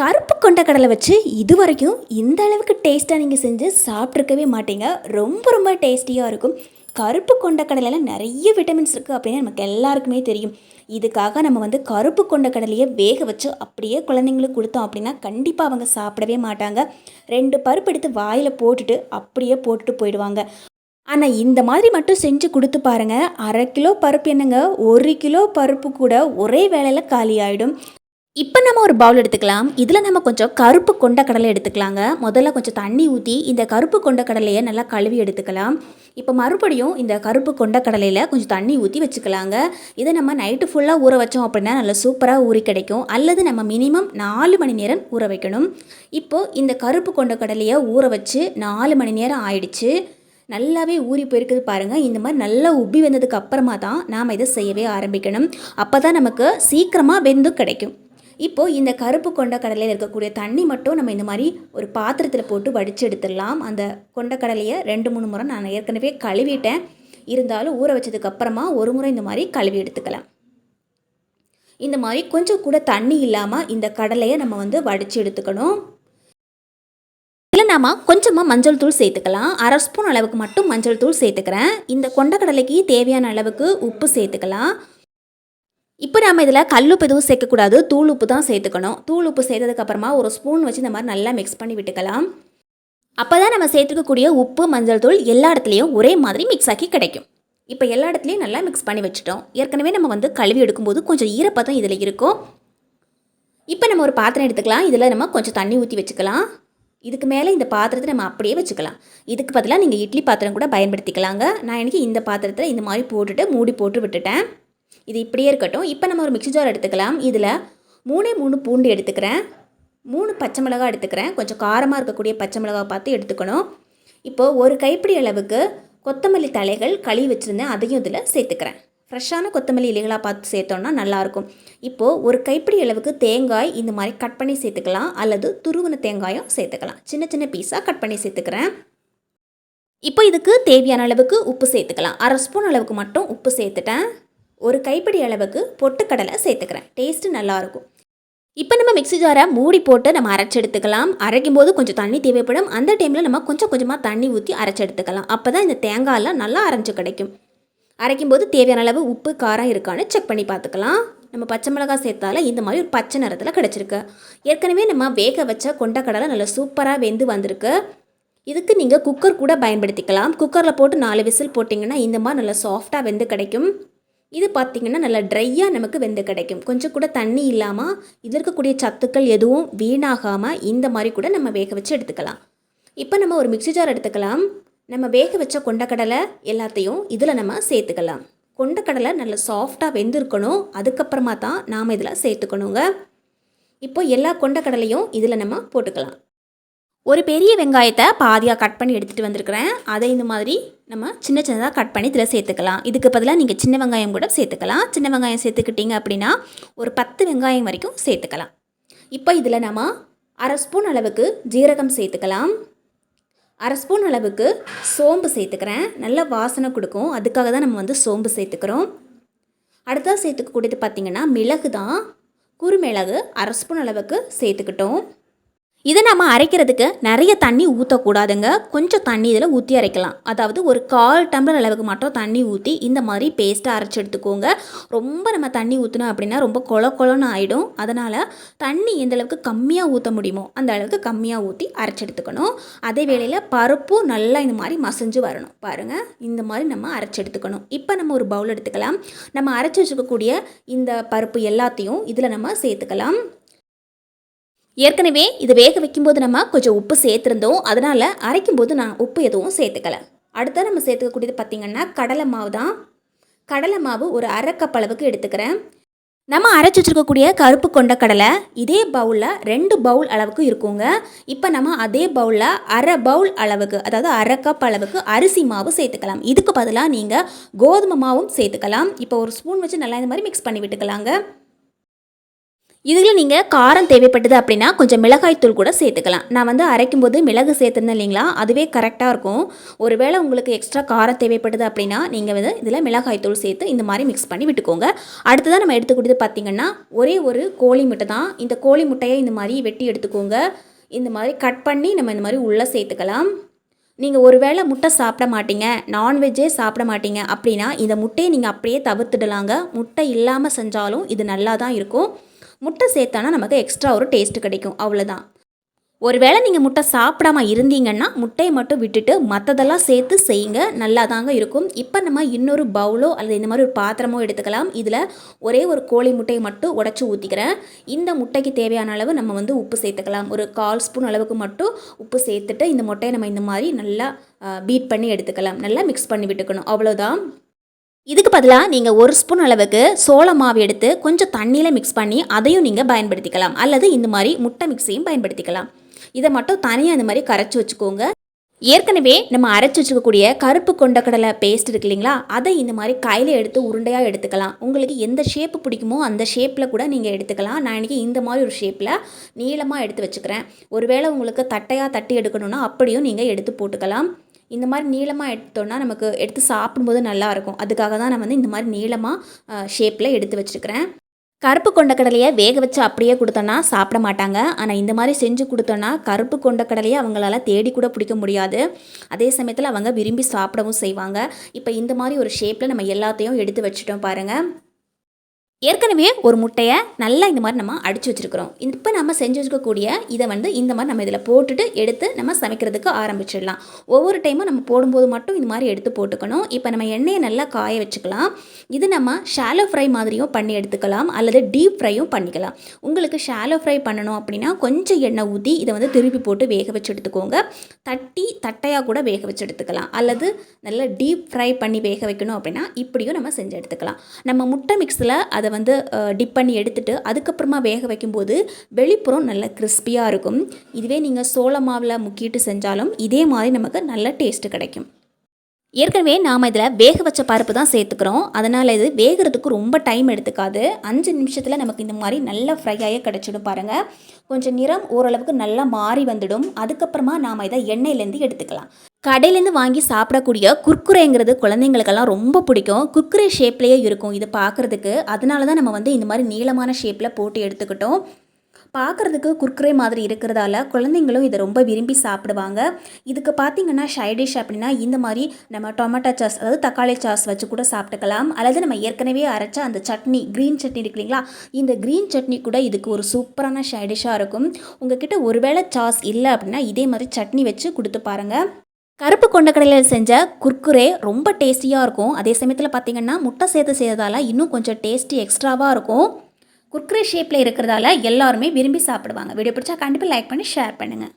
கருப்பு கொண்ட கடலை வச்சு இது வரைக்கும் இந்த அளவுக்கு டேஸ்ட்டாக நீங்கள் செஞ்சு சாப்பிட்ருக்கவே மாட்டீங்க. ரொம்ப ரொம்ப டேஸ்டியாக இருக்கும். கருப்பு கொண்ட கடலையில் நிறைய விட்டமின்ஸ் இருக்குது அப்படின்னு நமக்கு எல்லாருக்குமே தெரியும். இதுக்காக நம்ம வந்து கருப்பு கொண்ட கடலையை வேக வச்சு அப்படியே குழந்தைங்களுக்கு கொடுத்தோம் அப்படின்னா கண்டிப்பாக அவங்க சாப்பிடவே மாட்டாங்க. ரெண்டு பருப்பு எடுத்து வாயில் போட்டுட்டு அப்படியே போட்டுட்டு போயிடுவாங்க. ஆனால் இந்த மாதிரி மட்டும் செஞ்சு கொடுத்து பாருங்கள் அரை கிலோ பருப்பு என்னங்க? ஒரு கிலோ பருப்பு கூட ஒரே வேளையில் காலி ஆகிடும் இப்போ நம்ம ஒரு பவுல் எடுத்துக்கலாம். இதில் நம்ம கொஞ்சம் கருப்பு கொண்ட கடலை எடுத்துக்கலாங்க. முதல்ல கொஞ்சம் தண்ணி ஊற்றி இந்த கருப்பு கொண்ட கடலையை நல்லா கழுவி எடுத்துக்கலாம். இப்போ மறுபடியும் இந்த கருப்பு கொண்ட கடலையில் கொஞ்சம் தண்ணி ஊற்றி வச்சுக்கலாங்க. இதை நம்ம நைட்டு ஃபுல்லாக ஊற வச்சோம் அப்படின்னா நல்லா சூப்பராக ஊறி கிடைக்கும். அல்லது நம்ம மினிமம் நாலு மணி நேரம் ஊற வைக்கணும். இப்போது இந்த கருப்பு கொண்ட கடலையை ஊற வச்சு நாலு மணி நேரம் ஆயிடுச்சு. நல்லாவே ஊறி போயிருக்குது பாருங்கள் இந்த மாதிரி நல்லா உப்பி வந்ததுக்கு அப்புறமா தான் நாம் இதை செய்யவே ஆரம்பிக்கணும். அப்போ தான் நமக்கு சீக்கிரமாக வெந்து கிடைக்கும். இப்போது இந்த கருப்பு கொண்ட கடலையில் இருக்கக்கூடிய தண்ணி மட்டும் நம்ம இந்த மாதிரி ஒரு பாத்திரத்தில் போட்டு வடித்து எடுத்துடலாம். அந்த கொண்டக்கடலையை ரெண்டு மூணு முறை நான் ஏற்கனவே கழுவிட்டேன். இருந்தாலும் ஊற வச்சதுக்கு அப்புறமா ஒரு முறை இந்த மாதிரி கழுவி எடுத்துக்கலாம். இந்த மாதிரி கொஞ்சம் கூட தண்ணி இல்லாமல் இந்த கடலையை நம்ம வந்து வடித்து எடுத்துக்கணும். இதில் நாம் கொஞ்சமாக மஞ்சள் தூள் சேர்த்துக்கலாம். அரை ஸ்பூன் அளவுக்கு மட்டும் மஞ்சள் தூள் சேர்த்துக்கிறேன். இந்த கொண்டக்கடலைக்கு தேவையான அளவுக்கு உப்பு சேர்த்துக்கலாம். இப்போ நம்ம இதில் கல்லுப்பு எதுவும் சேர்க்கக்கூடாது தூள் உப்பு தான் சேர்த்துக்கணும். தூள் உப்பு சேர்த்ததுக்கப்புறமா ஒரு ஸ்பூன் வச்சு இந்த மாதிரி நல்லா மிக்ஸ் பண்ணி விட்டுக்கலாம். அப்போ தான் நம்ம சேர்த்துக்கக்கூடிய உப்பு மஞ்சள் தூள் எல்லா இடத்துலையும் ஒரே மாதிரி மிக்ஸ் ஆக்கி கிடைக்கும். இப்போ எல்லா இடத்துலையும் நல்லா மிக்ஸ் பண்ணி வச்சுட்டோம். ஏற்கனவே நம்ம வந்து கழுவி எடுக்கும்போது கொஞ்சம் ஈரப்பதம் இதில் இருக்கும். இப்போ நம்ம ஒரு பாத்திரம் எடுத்துக்கலாம். இதில் நம்ம கொஞ்சம் தண்ணி ஊற்றி வச்சுக்கலாம். இதுக்கு மேலே இந்த பாத்திரத்தை நம்ம அப்படியே வச்சுக்கலாம். இதுக்கு பதிலாக நீங்கள் இட்லி பாத்திரம் கூட பயன்படுத்திக்கலாங்க. நான் எனக்கு இந்த பாத்திரத்தில் இந்த மாதிரி போட்டுட்டு மூடி போட்டு விட்டுட்டேன். இது இப்படியே இருக்கட்டும். இப்போ நம்ம ஒரு மிக்சி ஜார் எடுத்துக்கலாம். இதில் மூணே மூணு பூண்டு எடுத்துக்கிறேன். மூணு பச்சை மிளகாய் எடுத்துக்கிறேன். கொஞ்சம் காரமாக இருக்கக்கூடிய பச்சை மிளகாய் பார்த்து எடுத்துக்கணும். இப்போது ஒரு கைப்பிடி அளவுக்கு கொத்தமல்லி தலைகள் கழுவி வச்சுருந்தேன். அதையும் இதில் சேர்த்துக்கிறேன். ஃப்ரெஷ்ஷான கொத்தமல்லி இலைகளாக பார்த்து சேர்த்தோன்னா நல்லாயிருக்கும். இப்போது ஒரு கைப்பிடி அளவுக்கு தேங்காய் இந்த மாதிரி கட் பண்ணி சேர்த்துக்கலாம். அல்லது துருவன தேங்காயும் சேர்த்துக்கலாம். சின்ன சின்ன பீஸாக கட் பண்ணி சேர்த்துக்கிறேன். இப்போ இதுக்கு தேவையான அளவுக்கு உப்பு சேர்த்துக்கலாம். அரை ஸ்பூன் அளவுக்கு மட்டும் உப்பு சேர்த்துட்டேன். ஒரு கைப்பிடி அளவுக்கு பொட்டுக்கடலை சேர்த்துக்கிறேன். டேஸ்ட்டு நல்லாயிருக்கும். இப்போ நம்ம மிக்ஸி ஜாரை மூடி போட்டு நம்ம அரைச்சி எடுத்துக்கலாம் அரைக்கும் போது கொஞ்சம் தண்ணி தேவைப்படும். அந்த டைமில் நம்ம கொஞ்சம் கொஞ்சமாக தண்ணி ஊற்றி அரைச்சி எடுத்துக்கலாம் அப்போ தான் இந்த தேங்காயெல்லாம் நல்லா அரைஞ்சு கிடைக்கும். அரைக்கும் போது தேவையான அளவு உப்பு காரம் இருக்கான்னு செக் பண்ணி பார்த்துக்கலாம். நம்ம பச்சை மிளகாய் சேர்த்தால இந்த மாதிரி ஒரு பச்சை நிறத்தில் கிடச்சிருக்கு. ஏற்கனவே நம்ம வேக வச்ச கொண்டக்கடலை நல்லா சூப்பராக வெந்து வந்திருக்கு. இதுக்கு நீங்கள் குக்கர் கூட பயன்படுத்திக்கலாம். குக்கரில் போட்டு நாலு விசில் போட்டிங்கன்னா இந்த மாதிரி நல்லா சாஃப்டாக வெந்து கிடைக்கும். இது பார்த்திங்கன்னா நல்லா ட்ரையாக நமக்கு வெந்து கிடைக்கும். கொஞ்சம் கூட தண்ணி இல்லாமல் இதில் இருக்கக்கூடிய சத்துக்கள் எதுவும் வீணாகாமல் இந்த மாதிரி கூட நம்ம வேக வச்சு எடுத்துக்கலாம். இப்போ நம்ம ஒரு மிக்ஸி ஜார் எடுத்துக்கலாம். நம்ம வேக வச்ச கொண்டக்கடலை எல்லாத்தையும் இதில் நம்ம சேர்த்துக்கலாம். கொண்டக்கடலை நல்லா சாஃப்டாக வெந்திருக்கணும். அதுக்கப்புறமா தான் நாம் இதில் சேர்த்துக்கணுங்க. இப்போ எல்லா கொண்டக்கடலையும் இதில் நம்ம போட்டுக்கலாம். ஒரு பெரிய வெங்காயத்தை பாதியாக கட் பண்ணி எடுத்துகிட்டு வந்திருக்கிறேன். அதை இந்த மாதிரி நம்ம சின்ன சின்னதாக கட் பண்ணி இதில் சேர்த்துக்கலாம். இதுக்கு பதிலாக நீங்கள் சின்ன வெங்காயம் கூட சேர்த்துக்கலாம். சின்ன வெங்காயம் சேர்த்துக்கிட்டீங்க அப்படின்னா ஒரு பத்து வெங்காயம் வரைக்கும் சேர்த்துக்கலாம். இப்போ இதில் நம்ம அரை ஸ்பூன் அளவுக்கு ஜீரகம் சேர்த்துக்கலாம். அரை ஸ்பூன் அளவுக்கு சோம்பு சேர்த்துக்கிறேன். நல்ல வாசனை கொடுக்கும். அதுக்காக தான் நம்ம வந்து சோம்பு சேர்த்துக்கிறோம். அடுத்ததாக சேர்த்துக்கக்கூடியது பார்த்திங்கன்னா மிளகு தான் குறுமிளகு அரை ஸ்பூன் அளவுக்கு சேர்த்துக்கிட்டோம். இதை நம்ம அரைக்கிறதுக்கு நிறைய தண்ணி ஊற்றக்கூடாதுங்க கொஞ்சம் தண்ணி இதில் ஊற்றி அரைக்கலாம். அதாவது ஒரு கால் டம்ளர் அளவுக்கு மட்டும் தண்ணி ஊற்றி இந்த மாதிரி பேஸ்ட்டாக அரைச்சி எடுத்துக்கோங்க. ரொம்ப நம்ம தண்ணி ஊற்றினோம் அப்படின்னா ரொம்ப கொல கொலன்னு ஆகிடும் அதனால் தண்ணி எந்த அளவுக்கு கம்மியாக ஊற்ற முடியுமோ அந்த அளவுக்கு கம்மியாக ஊற்றி அரைச்சி எடுத்துக்கணும். அதே வேளையில் பருப்பும் நல்லா இந்த மாதிரி மசஞ்சு வரணும். பாருங்கள் இந்த மாதிரி நம்ம அரைச்சி எடுத்துக்கணும். இப்போ நம்ம ஒரு பவுல் எடுத்துக்கலாம். நம்ம அரைச்சி வச்சுக்கக்கூடிய இந்த பருப்பு எல்லாத்தையும் இதில் நம்ம சேர்த்துக்கலாம். ஏற்கனவே இது வேக வைக்கும்போது நம்ம கொஞ்சம் உப்பு சேர்த்துருந்தோம். அதனால் அரைக்கும்போது நான் உப்பு எதுவும் சேர்த்துக்கல. அடுத்த நம்ம சேர்த்துக்கக்கூடியது பார்த்திங்கன்னா கடலை மாவு தான். கடலை மாவு ஒரு அரை கப் அளவுக்கு எடுத்துக்கிறேன். நம்ம அரைச்சி வச்சுருக்கக்கூடிய கருப்பு கொண்ட கடலை இதே பவுலில் ரெண்டு பவுல் அளவுக்கு இருக்குங்க. இப்போ நம்ம அதே பவுலில் அரை பவுல் அளவுக்கு அதாவது அரை கப் அளவுக்கு அரிசி மாவு சேர்த்துக்கலாம். இதுக்கு பதிலாக நீங்கள் கோதுமை மாவும் சேர்த்துக்கலாம். இப்போ ஒரு ஸ்பூன் வச்சு நல்லா இந்த மாதிரி மிக்ஸ் பண்ணி விட்டுக்கலாங்க. இதில் நீங்கள் காரம் தேவைப்பட்டது அப்படின்னா கொஞ்சம் மிளகாய்த்தூள் கூட சேர்த்துக்கலாம். நான் வந்து அரைக்கும் போது மிளகு சேர்த்துருந்தேன் இல்லைங்களா? அதுவே கரெக்டாக இருக்கும். ஒருவேளை உங்களுக்கு எக்ஸ்ட்ரா காரம் தேவைப்படுது அப்படின்னா நீங்கள் வந்து இதில் மிளகாய்த்தூள் சேர்த்து இந்த மாதிரி மிக்ஸ் பண்ணி விட்டுக்கோங்க. அடுத்ததாக நம்ம எடுத்துக்கிட்டது பார்த்திங்கன்னா ஒரே ஒரு கோழி முட்டை தான். இந்த கோழி முட்டையை இந்த மாதிரி வெட்டி எடுத்துக்கோங்க. இந்த மாதிரி கட் பண்ணி நம்ம இந்த மாதிரி உள்ளே சேர்த்துக்கலாம். நீங்கள் ஒருவேளை முட்டை சாப்பிட மாட்டீங்க நான்வெஜ்ஜே சாப்பிட மாட்டீங்க அப்படின்னா இந்த முட்டையை நீங்கள் அப்படியே தவிர்த்துடலாங்க. முட்டை இல்லாமல் செஞ்சாலும் இது நல்லா தான் இருக்கும். முட்டை சேர்த்தானா நமக்கு எக்ஸ்ட்ரா ஒரு டேஸ்ட் கிடைக்கும். அவ்வளோதான் ஒருவேளை நீங்கள் முட்டை சாப்பிடாம இருந்தீங்கன்னா முட்டையை மட்டும் விட்டுட்டு மற்றதெல்லாம் சேர்த்து செய்யுங்க. நல்லா தாங்க இருக்கும். இப்போ நம்ம இன்னொரு பவுலோ அல்லது இந்த மாதிரி ஒரு பாத்திரமோ எடுத்துக்கலாம். இதில் ஒரே ஒரு கோழி முட்டையை மட்டும் உடச்சி ஊற்றிக்கிறேன் இந்த முட்டைக்கு தேவையான அளவு நம்ம வந்து உப்பு சேர்த்துக்கலாம். ஒரு கால் ஸ்பூன் அளவுக்கு மட்டும் உப்பு சேர்த்துட்டு இந்த முட்டையை நம்ம இந்த மாதிரி நல்லா பீட் பண்ணி எடுத்துக்கலாம். நல்லா மிக்ஸ் பண்ணி விட்டுக்கணும். அவ்வளோதான் இதுக்கு பதிலாக நீங்கள் ஒரு ஸ்பூன் அளவுக்கு சோள மாவு எடுத்து கொஞ்சம் தண்ணியில் மிக்ஸ் பண்ணி அதையும் நீங்கள் பயன்படுத்திக்கலாம். அல்லது இந்த மாதிரி முட்டை மிக்ஸையும் பயன்படுத்திக்கலாம். இதை மட்டும் தனியாக இந்த மாதிரி கரைச்சி வச்சுக்கோங்க. ஏற்கனவே நம்ம அரைச்சி வச்சுக்கக்கூடிய கருப்பு கொண்டக்கடலை பேஸ்ட் இருக்கு இல்லைங்களா? அதை இந்த மாதிரி கையில் எடுத்து உருண்டையாக எடுத்துக்கலாம். உங்களுக்கு எந்த ஷேப்பு பிடிக்குமோ அந்த ஷேப்பில் கூட நீங்கள் எடுத்துக்கலாம். நான் இன்றைக்கி இந்த மாதிரி ஒரு ஷேப்பில் நீளமாக எடுத்து வச்சுக்கிறேன். ஒருவேளை உங்களுக்கு தட்டையாக தட்டி எடுக்கணும்னா அப்படியும் நீங்கள் எடுத்து போட்டுக்கலாம். இந்த மாதிரி நீளமாக எடுத்தோன்னா நமக்கு எடுத்து சாப்பிடும்போது நல்லாயிருக்கும் அதுக்காக தான் நான் வந்து இந்த மாதிரி நீளமாக ஷேப்பில் எடுத்து வச்சுருக்கிறேன். கருப்பு கொண்டக்கடலையை வேக வச்சு அப்படியே கொடுத்தோன்னா சாப்பிட மாட்டாங்க. ஆனால் இந்த மாதிரி செஞ்சு கொடுத்தோன்னா கருப்பு கொண்டக்கடலையை அவங்களால தேடி கூட பிடிக்க முடியாது. அதே சமயத்தில் அவங்க விரும்பி சாப்பிடவும் செய்வாங்க. இப்போ இந்த மாதிரி ஒரு ஷேப்பில் நம்ம எல்லாத்தையும் எடுத்து வச்சுட்டோம் பாருங்கள் ஏற்கனவே ஒரு முட்டையை நல்லா இந்த மாதிரி நம்ம அடித்து வச்சுருக்கிறோம். இப்போ நம்ம செஞ்சு வச்சுக்கக்கூடிய இதை வந்து இந்த மாதிரி நம்ம இதில் போட்டுட்டு எடுத்து நம்ம சமைக்கிறதுக்கு ஆரம்பிச்சிடலாம். ஒவ்வொரு டைமும் நம்ம போடும்போது மட்டும் இந்த மாதிரி எடுத்து போட்டுக்கணும். இப்போ நம்ம எண்ணெயை நல்லா காய வச்சுக்கலாம். இது நம்ம ஷாலோ ஃப்ரை மாதிரியும் பண்ணி எடுத்துக்கலாம். அல்லது டீப் ஃப்ரையும் பண்ணிக்கலாம். உங்களுக்கு ஷாலோ ஃப்ரை பண்ணணும் அப்படின்னா கொஞ்சம் எண்ணெய் ஊற்றி இதை வந்து திருப்பி போட்டு வேக வச்சு எடுத்துக்கோங்க. தட்டி தட்டையாக கூட வேக வச்சு எடுத்துக்கலாம். அல்லது நல்லா டீப் ஃப்ரை பண்ணி வேக வைக்கணும் அப்படின்னா இப்படியும் நம்ம செஞ்சு எடுத்துக்கலாம். நம்ம முட்டை மிக்ஸில் அதை அதை வந்து டிப் பண்ணி எடுத்துட்டு அதுக்கப்புறமா வேக வைக்கும்போது வெளிப்புறம் நல்ல கிறிஸ்பியாக இருக்கும். இதுவே நீங்கள் சோள மாவில் முக்கிட்டு செஞ்சாலும் இதே மாதிரி நமக்கு நல்ல டேஸ்ட்டு கிடைக்கும். ஏற்கனவே நாம் இதில் வேக வச்ச பருப்பு தான் சேர்த்துக்கிறோம். அதனால் இது வேகிறதுக்கு ரொம்ப டைம் எடுத்துக்காது. அஞ்சு நிமிஷத்தில் நமக்கு இந்த மாதிரி நல்லா ஃப்ரை ஆகி கிடச்சிடும் பாருங்கள் கொஞ்சம் நிறம் ஓரளவுக்கு நல்லா மாறி வந்துடும். அதுக்கப்புறமா நாம் இதை எண்ணெயிலேருந்து எடுத்துக்கலாம். கடையிலேருந்து வாங்கி சாப்பிடக்கூடிய குர்குரேங்கிறது குழந்தைங்களுக்கெல்லாம் ரொம்ப பிடிக்கும். குர்குரே ஷேப்லேயே இருக்கும். இது பார்க்குறதுக்கு அதனால தான் நம்ம வந்து இந்த மாதிரி நீளமான ஷேப்பில் போட்டு எடுத்துக்கிட்டோம். பார்க்குறதுக்கு குர்குரே மாதிரி இருக்கிறதால குழந்தைங்களும் இதை ரொம்ப விரும்பி சாப்பிடுவாங்க. இதுக்கு பார்த்திங்கன்னா ஷைடிஷ் அப்படின்னா இந்த மாதிரி நம்ம டொமேட்டோ சாஸ் அதாவது தக்காளி சாஸ் வச்சு கூட சாப்பிட்டுக்கலாம். அல்லது நம்ம ஏற்கனவே அரைச்ச அந்த சட்னி க்ரீன் சட்னி இருக்கு இல்லைங்களா? இந்த க்ரீன் சட்னி கூட இதுக்கு ஒரு சூப்பரான ஷைடிஷாக இருக்கும். உங்ககிட்ட ஒருவேளை சாஸ் இல்லை அப்படின்னா இதே மாதிரி சட்னி வச்சு கொடுத்து பாருங்கள் கருப்பு கொண்டக்கடலையில் செஞ்ச குர்குரே ரொம்ப டேஸ்டியாக இருக்கும். அதே சமயத்தில் பார்த்திங்கன்னா முட்டை சேர்த்து செய்கிறதால இன்னும் கொஞ்சம் டேஸ்டி எக்ஸ்ட்ராவாக இருக்கும். குர்குரே ஷேப்பில் இருக்கிறதால எல்லாருமே விரும்பி சாப்பிடுவாங்க. வீடியோ பிடிச்சா கண்டிப்பாக லைக் பண்ணி ஷேர் பண்ணுங்கள்